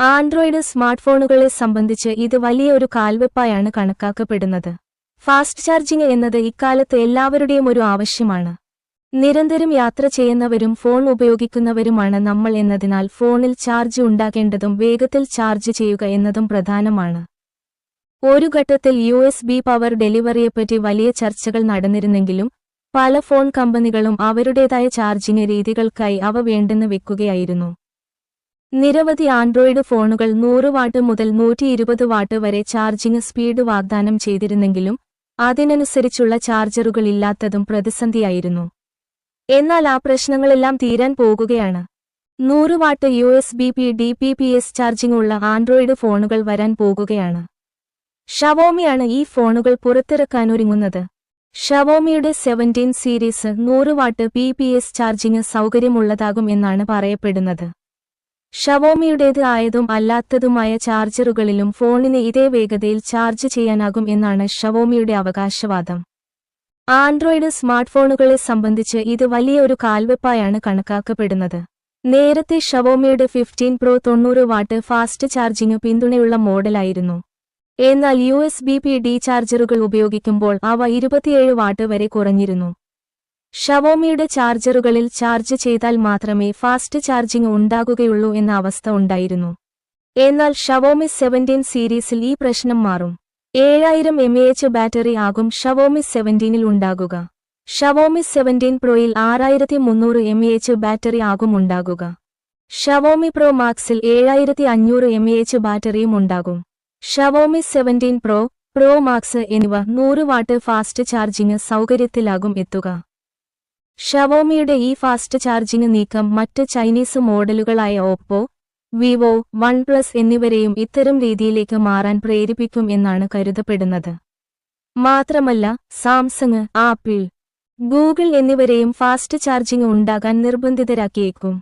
Android സ്മാർട്ട്ഫോണുകളെ സംബന്ധിച്ച് ഇത് വലിയ ഒരു കാൽവെപ്പായാണ് കണക്കാക്കപ്പെടുന്നത്. ഫാസ്റ്റ് ചാർജിംഗ് എന്നത് ഇക്കാലത്ത് എല്ലാവരുടെയും ഒരു ആവശ്യമാണ്. നിരന്തരം യാത്ര ചെയ്യുന്നവരും ഫോൺ ഉപയോഗിക്കുന്നവരുമാണ് നമ്മൾ എന്നതിനാൽ ഫോണിൽ ചാർജ് ഉണ്ടാകേണ്ടതും വേഗത്തിൽ ചാർജ് ചെയ്യുക എന്നതും പ്രധാനമാണ്. ഒരു ഘട്ടത്തിൽ യു എസ് ബി പവർ ഡെലിവറിയെപ്പറ്റി വലിയ ചർച്ചകൾ നടന്നിരുന്നെങ്കിലും പല ഫോൺ കമ്പനികളും അവരുടേതായ ചാർജിംഗ് രീതികൾക്കായി അവ വേണ്ടെന്ന് വെക്കുകയായിരുന്നു. നിരവധി ആൻഡ്രോയിഡ് ഫോണുകൾ നൂറ് വാട്ട് മുതൽ നൂറ്റി ഇരുപത് വാട്ട് വരെ ചാർജിംഗ് സ്പീഡ് വാഗ്ദാനം ചെയ്തിരുന്നെങ്കിലും അതിനനുസരിച്ചുള്ള ചാർജറുകൾ ഇല്ലാത്തതും പ്രതിസന്ധിയായിരുന്നു. എന്നാൽ ആ പ്രശ്നങ്ങളെല്ലാം തീരാൻ പോകുകയാണ്. നൂറ് watt U S B P D P P S charging ഉള്ള ആൻഡ്രോയിഡ് ഫോണുകൾ വരാൻ പോകുകയാണ്. ഷവോമിയാണ് ഈ ഫോണുകൾ പുറത്തിറക്കാനൊരുങ്ങുന്നത് ഷവോമിയുടെ സെവന്റീൻ സീരീസ് നൂറ് watt P P S charging സൗകര്യമുള്ളതാകും എന്നാണ് പറയപ്പെടുന്നത്. ഷവോമിയുടേത് ആയതും അല്ലാത്തതുമായ ചാർജറുകളിലും ഫോണിന് ഇതേ വേഗതയിൽ ചാർജ് ചെയ്യാനാകും എന്നാണ് ഷവോമിയുടെ അവകാശവാദം. ആൻഡ്രോയിഡ് സ്മാർട്ട്ഫോണുകളെ സംബന്ധിച്ച് ഇത് വലിയ ഒരു കാൽവെപ്പായാണ് കണക്കാക്കപ്പെടുന്നത്. നേരത്തെ ഷവോമിയുടെ ഫിഫ്റ്റീൻ പ്രോ തൊണ്ണൂറ് വാട്ട് ഫാസ്റ്റ് ചാർജിംഗ് പിന്തുണയുള്ള മോഡലായിരുന്നു. എന്നാൽ U S B P D ചാർജറുകൾ ഉപയോഗിക്കുമ്പോൾ അവ ഇരുപത്തിയേഴ് വാട്ട് വരെ കുറഞ്ഞിരുന്നു. ഷവോമിയുടെ ചാർജറുകളിൽ ചാർജ് ചെയ്താൽ മാത്രമേ ഫാസ്റ്റ് ചാർജിംഗ് ഉണ്ടാകുകയുള്ളൂ എന്ന അവസ്ഥ ഉണ്ടായിരുന്നു. എന്നാൽ ഷവോമി സെവന്റീൻ സീരീസിൽ ഈ പ്രശ്നം മാറും. ഏഴായിരം എം എ എച്ച് ബാറ്ററി ആകും ഷവോമി സെവന്റീനിൽ ഉണ്ടാകുക. ഷവോമി സെവന്റീൻ പ്രോയിൽ ആറായിരത്തി മുന്നൂറ് എം എ എച്ച് ബാറ്ററി ആകും ഉണ്ടാകുക. ഷവോമി പ്രോ മാക്സിൽ ഏഴായിരത്തി അഞ്ഞൂറ് എം എ എച്ച് ബാറ്ററിയും ഉണ്ടാകും. Xiaomi seventeen pro pro max എന്നിവ നൂറ് വാട്ട് ഫാസ്റ്റ് ചാർജിംഗ് സൗകര്യത്തിലാകും എത്തുക. ഷവോമിയുടെ ഈ ഫാസ്റ്റ് ചാർജിംഗ് നീക്കം മറ്റ് ചൈനീസ് മോഡലുകളായ ഓപ്പോ വിവോ വൺ പ്ലസ് എന്നിവരെയും ഇത്തരം രീതിയിലേക്ക് മാറാൻ പ്രേരിപ്പിക്കും എന്നാണ് കരുതപ്പെടുന്നത്. മാത്രമല്ല സാംസങ് ആപ്പിൾ ഗൂഗിൾ എന്നിവരെയും ഫാസ്റ്റ് ചാർജിംഗ് ഉണ്ടാകാൻ നിർബന്ധിതരാക്കിയേക്കും.